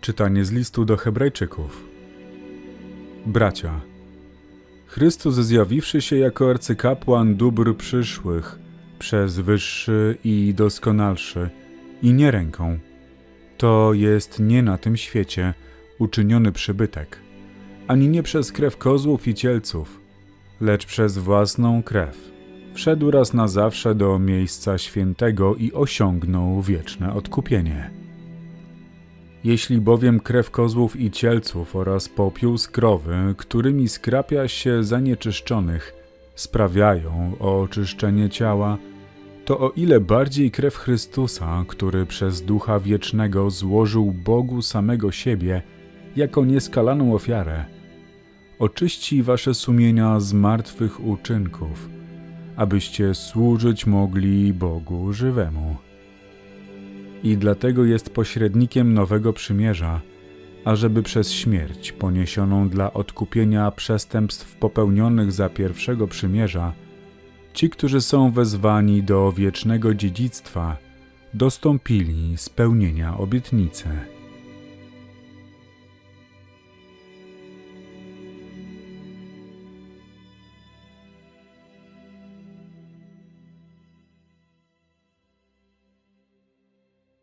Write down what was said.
Czytanie z listu do Hebrajczyków. Bracia, Chrystus zjawiwszy się jako arcykapłan dóbr przyszłych, przez wyższy i doskonalszy, i nie ręką, to jest nie na tym świecie uczyniony przybytek, ani nie przez krew kozłów i cielców, lecz przez własną krew. Wszedł raz na zawsze do miejsca świętego i osiągnął wieczne odkupienie. Jeśli bowiem krew kozłów i cielców oraz popiół z krowy, którymi skrapia się zanieczyszczonych, sprawiają o oczyszczenie ciała, to o ile bardziej krew Chrystusa, który przez Ducha Wiecznego złożył Bogu samego siebie jako nieskalaną ofiarę, oczyści wasze sumienia z martwych uczynków, abyście służyć mogli Bogu żywemu i dlatego jest pośrednikiem nowego przymierza, ażeby przez śmierć poniesioną dla odkupienia przestępstw popełnionych za pierwszego przymierza, ci, którzy są wezwani do wiecznego dziedzictwa, dostąpili spełnienia obietnicy.